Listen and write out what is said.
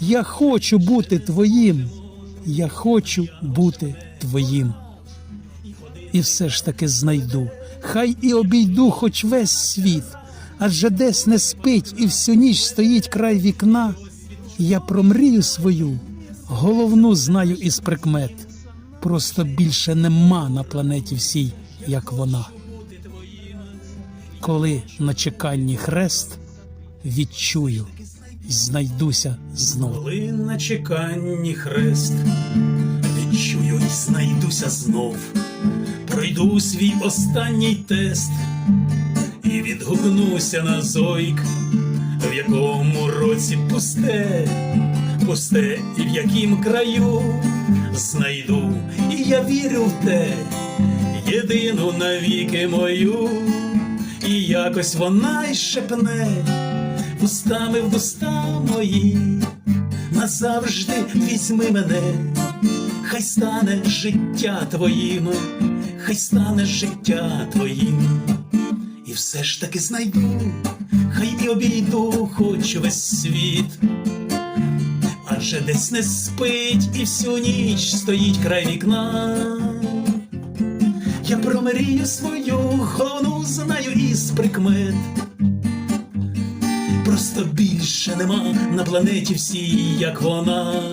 Я хочу бути твоїм. Я хочу бути твоїм. І все ж таки знайду, хай і обійду хоч весь світ, адже десь не спить і всю ніч стоїть край вікна. Я про мрію свою, головну знаю із прикмет. Просто більше нема на планеті всій, як вона. Коли на чеканні хрест відчую, знайдуся знов. Коли на чеканні хрест. Відчую і знайдуся знов, пройду свій останній тест. І відгукнуся на зойк, в якому році пусте, пусте і в яким краю. Знайду, і я вірю в те, єдину навіки мою, і якось вона й шепне устами в уста мої, назавжди візьми мене, хай стане життя твоїм, хай стане життя твоїм, і все ж таки знайду, хай і обійду хоч весь світ, адже десь не спить і всю ніч стоїть край вікна. Я про мрію свою головну знаю із прикмет. Просто більше нема на планеті всій, як вона.